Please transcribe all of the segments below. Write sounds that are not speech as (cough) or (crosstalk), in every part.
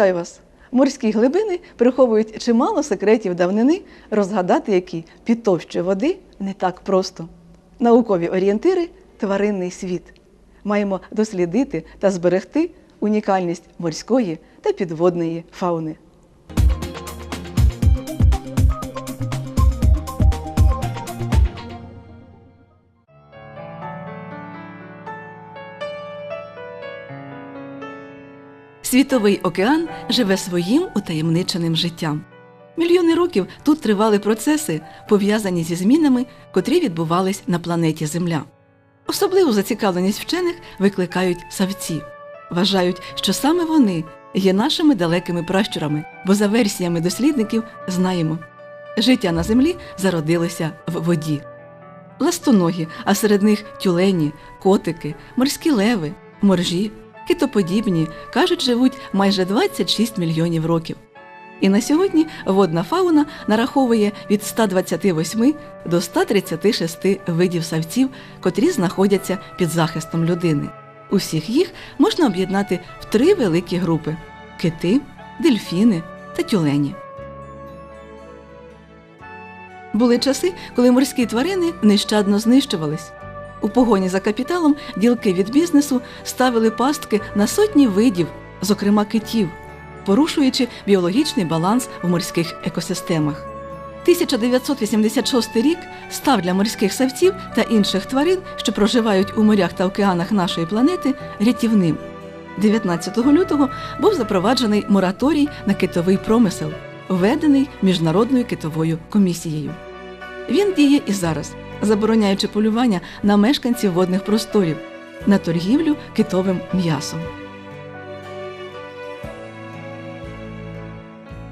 Вітаю вас! Морські глибини приховують чимало секретів давнини, розгадати які під товщою води не так просто. Наукові орієнтири тваринний світ. Маємо дослідити та зберегти унікальність морської та підводної фауни. Світовий океан живе своїм утаємниченим життям. Мільйони років тут тривали процеси, пов'язані зі змінами, котрі відбувались на планеті Земля. Особливу зацікавленість вчених викликають савці. Вважають, що саме вони є нашими далекими пращурами, бо за версіями дослідників знаємо, життя на землі зародилося в воді. Ластоногі, а серед них тюлені, котики, морські леви, моржі, китоподібні, кажуть, живуть майже 26 мільйонів років. І на сьогодні водна фауна нараховує від 128 до 136 видів савців, котрі знаходяться під захистом людини. Усіх їх можна об'єднати в три великі групи: кити, дельфіни та тюлені. Були часи, коли морські тварини нещадно знищувались. У погоні за капіталом ділки від бізнесу ставили пастки на сотні видів, зокрема китів, порушуючи біологічний баланс в морських екосистемах. 1986 рік став для морських савців та інших тварин, що проживають у морях та океанах нашої планети, рятівним. 19 лютого був запроваджений мораторій на китовий промисел, введений Міжнародною китовою комісією. Він діє і зараз, забороняючи полювання на мешканців водних просторів, на торгівлю китовим м'ясом.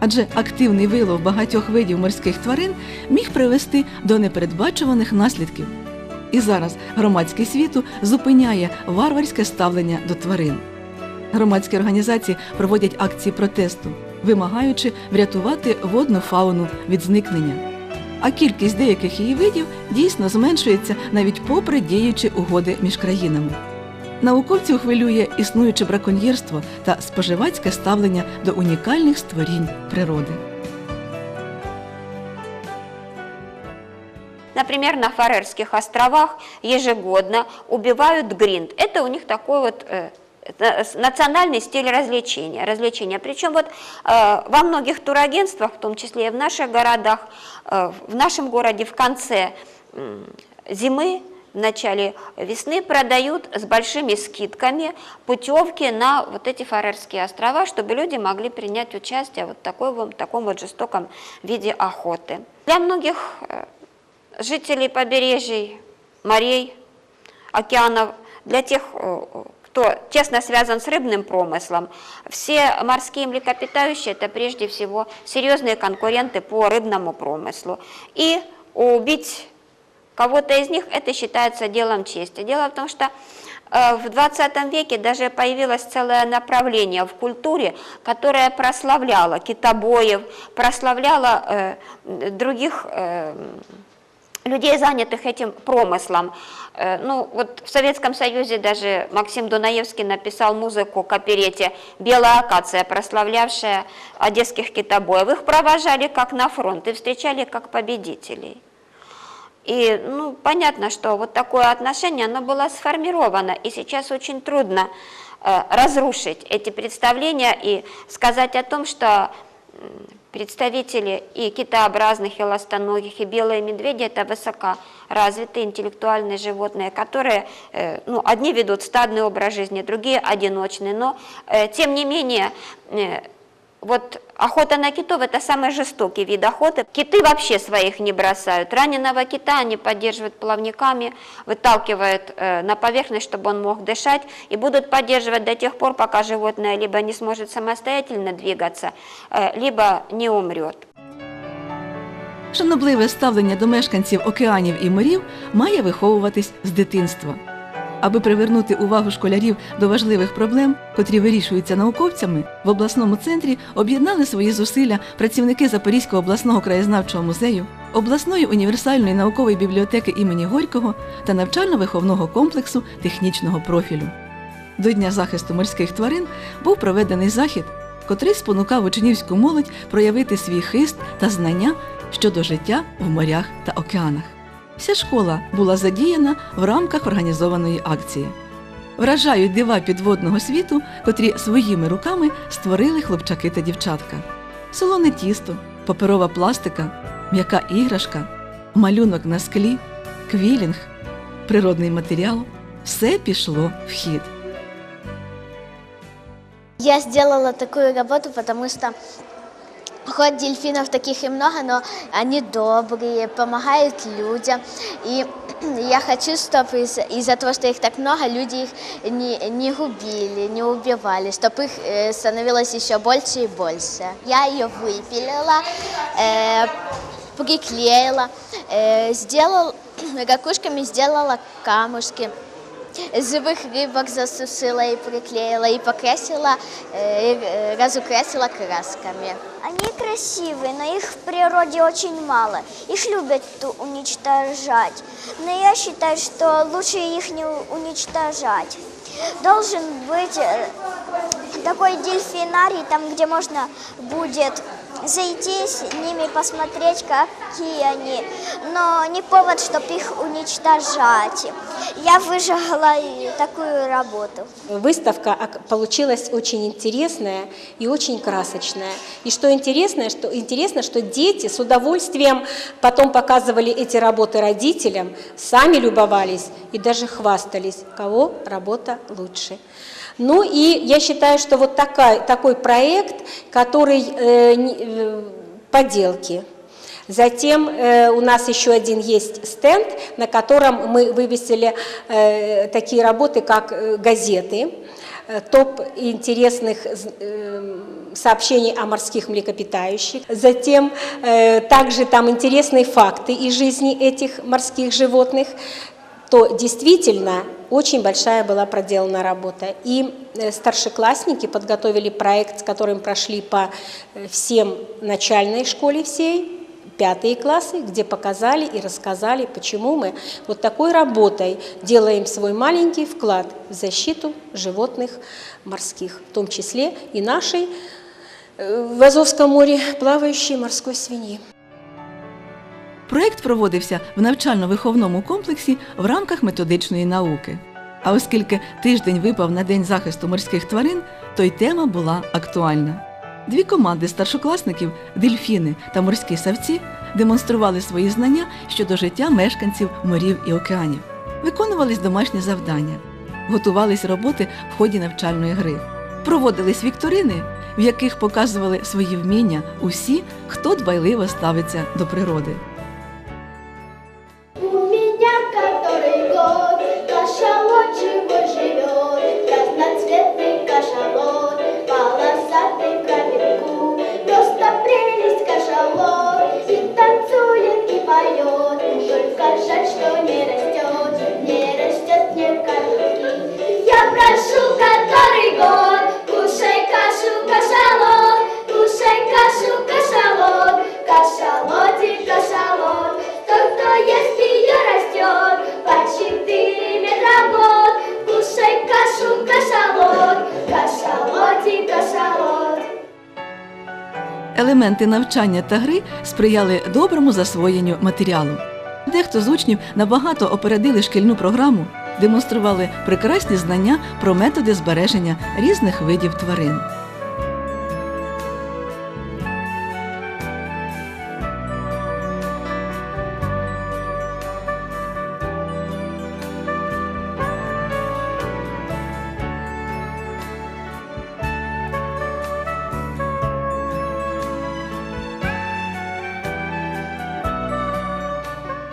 Адже активний вилов багатьох видів морських тварин міг привести до непередбачуваних наслідків. І зараз громадський світу зупиняє варварське ставлення до тварин. Громадські організації проводять акції протесту, вимагаючи врятувати водну фауну від зникнення. А кількість деяких її видів дійсно зменшується навіть попри діючі угоди між країнами. Науковців хвилює існуюче браконьєрство та споживацьке ставлення до унікальних створінь природи. Например, на Фарерских островах ежегодно убивают гринд. Это у них такой вот э, национальный стиль развлечения. развлечения. Причем вот э, во многих турагентствах, в том числе и в наших городах, э, в нашем городе в конце м, зимы, в начале весны продают с большими скидками путевки на вот эти Фарерские острова, чтобы люди могли принять участие вот такой в таком вот жестоком виде охоты. Для многих э, жителей побережий, морей, океанов, для тех, э, кто тесно связан с рыбным промыслом, все морские млекопитающие – это прежде всего серьезные конкуренты по рыбному промыслу. И убить кого-то из них это считается делом чести. Дело в том, что э, в 20 веке даже появилось целое направление в культуре, которое прославляло китобоев, прославляло э, других э, людей, занятых этим промыслом. Э, Ну, вот в Советском Союзе даже Максим Дунаевский написал музыку к оперете «Белая акация», прославлявшая одесских китобоев. Их провожали как на фронт и встречали как победителей. И, ну, понятно, что вот такое отношение, оно было сформировано, и сейчас очень трудно э, разрушить эти представления и сказать о том, что представители и китообразных, и ластоногих, и белые медведи – это высокоразвитые интеллектуальные животные, которые, э, ну, одни ведут стадный образ жизни, другие – одиночный, но, э, тем не менее, э, вот охота на китов – это самый жестокий вид охоты. Киты вообще своих не бросают. Раненого кита они поддерживают плавниками, выталкивают э, на поверхность, чтобы он мог дышать, и будут поддерживать до тех пор, пока животное либо не сможет самостоятельно двигаться, э, либо не умрет. Шанобливе ставлення до мешканців океанів і морів має виховуватись з дитинства. Аби привернути увагу школярів до важливих проблем, котрі вирішуються науковцями, в обласному центрі об'єднали свої зусилля працівники Запорізького обласного краєзнавчого музею, обласної універсальної наукової бібліотеки імені Горького та навчально-виховного комплексу технічного профілю. До Дня захисту морських тварин був проведений захід, котрий спонукав учнівську молодь проявити свій хист та знання щодо життя в морях та океанах. Вся школа була задіяна в рамках організованої акції. Вражають дива підводного світу, котрі своїми руками створили хлопчаки та дівчатка. Солоне тісто, паперова пластика, м'яка іграшка, малюнок на склі, квілінг, природний матеріал все пішло в хід. Я сделала такую работу, потому что хоть дельфинов таких и много, но они добрые, помогают людям. И (clears throat) я хочу, чтобы из- из-за того, что их так много, люди их не, не губили, не убивали, чтобы их э, становилось еще больше и больше. Я ее выпилила, э, приклеила, э, сделал, ракушками сделала камушки. Живых рыбок засушила и приклеила, и покрасила, э, и, э, разукрасила красками. Они красивые, но их в природе очень мало. Их любят ту- уничтожать. Но я считаю, что лучше их не у- уничтожать. Должен быть э, такой дельфинарий, там, где можно будет Зайти с ними, посмотреть, какие они. Но не повод, чтобы их уничтожать. Я выжила и такую работу. Выставка получилась очень интересная и очень красочная. И что интересно, что интересно, что дети с удовольствием потом показывали эти работы родителям, сами любовались и даже хвастались, кого работа лучше. Ну и я считаю, что вот такая, такой проект, который э, не- э, поделки, Затем э, у нас еще один есть стенд, на котором мы вывесили э, такие работы, как э, газеты, э, топ интересных з- э, сообщений о морских млекопитающих. Затем э, также там интересные факты из жизни этих морских животных То действительно очень большая была проделана работа. И э, старшеклассники подготовили проект, с которым прошли по э, всем начальной школе всей, пятые классы, где показали и рассказали, почему мы вот такой работой делаем свой маленький вклад в защиту животных морских, в том числе и нашей э, в Азовском море плавающей морской свиньи. Проєкт проводився в навчально-виховному комплексі в рамках методичної науки. А оскільки тиждень випав на День захисту морських тварин, то й тема була актуальна. Дві команди старшокласників дельфіни та морські савці демонстрували свої знання щодо життя мешканців морів і океанів, виконувались домашні завдання, готувались роботи в ході навчальної гри, проводились вікторини, в яких показували свої вміння усі, хто дбайливо ставиться до природи. Елементи навчання та гри сприяли доброму засвоєнню матеріалу. Дехто з учнів набагато опередили шкільну програму, демонстрували прекрасні знання про методи збереження різних видів тварин.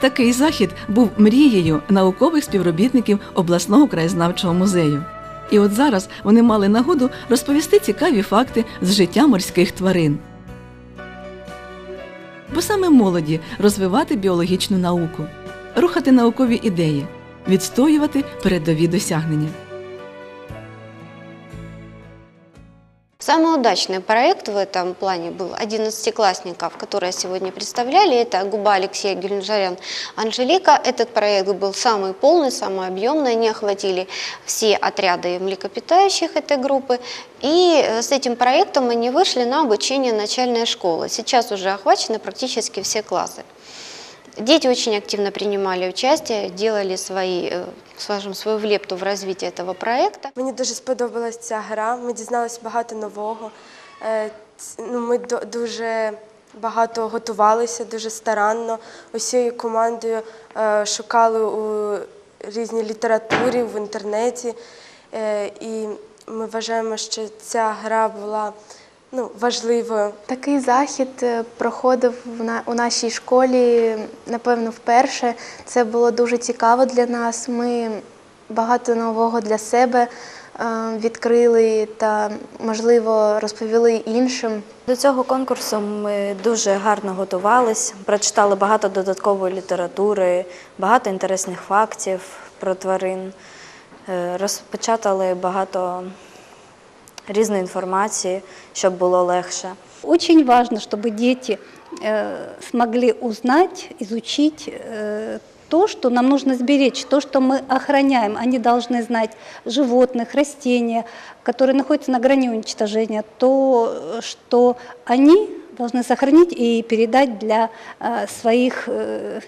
Такий захід був мрією наукових співробітників обласного краєзнавчого музею. І от зараз вони мали нагоду розповісти цікаві факти з життя морських тварин. Бо саме молоді розвивати біологічну науку, рухати наукові ідеї, відстоювати передові досягнення. Самый удачный проект в этом плане был 11-классников, которые сегодня представляли. Это Губа Алексей Гюльнжарян Анжелика. Этот проект был самый полный, самый объемный. Они охватили все отряды млекопитающих этой группы. И э, с этим проектом они вышли на обучение начальной школы. Сейчас уже охвачены практически все классы. Дети очень активно принимали участие, делали свои, э, скажем, свою влепту в развитие этого проекта. Мені дуже сподобалась ця гра. Ми дізналися багато нового. Е, Ну, ми дуже багато готувалися, дуже старанно. Усією командою е, шукали у різній літературі, в інтернеті. Е, І ми вважаємо, що ця гра була ну, важливою. Такий захід е, проходив у нашій школі, напевно, вперше. Це було дуже цікаво для нас. Ми багато нового для себе е, відкрили та, можливо, розповіли іншим. До цього конкурсу ми дуже гарно готувались, прочитали багато додаткової літератури, багато інтересних фактів про тварин, е, розпечатали багато різної інформації, щоб було легше. Очень важно, чтобы дети э, смогли узнать, изучить э, то, что нам нужно сберечь, то, что мы охраняем. Они должны знать животных, растения, которые находятся на грани уничтожения, то, что они должны сохранить и передать для э, своих э,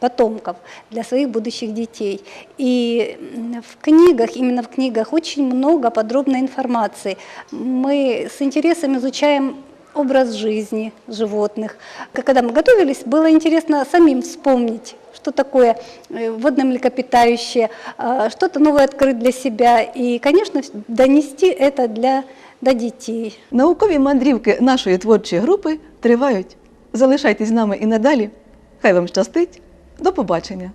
потомков, для своих будущих детей. И м, в книгах, именно в книгах, очень много подробной информации. Мы с интересом изучаем образ жизни животных. К- Когда мы готовились, было интересно самим вспомнить, что такое э, водное млекопитающее, а, что-то новое открыть для себя и, конечно, вс- донести это для, до детей. Наукові мандрівки нашої творчої групи тривають. Залишайтесь з нами і надалі. Хай вам щастить. До побачення!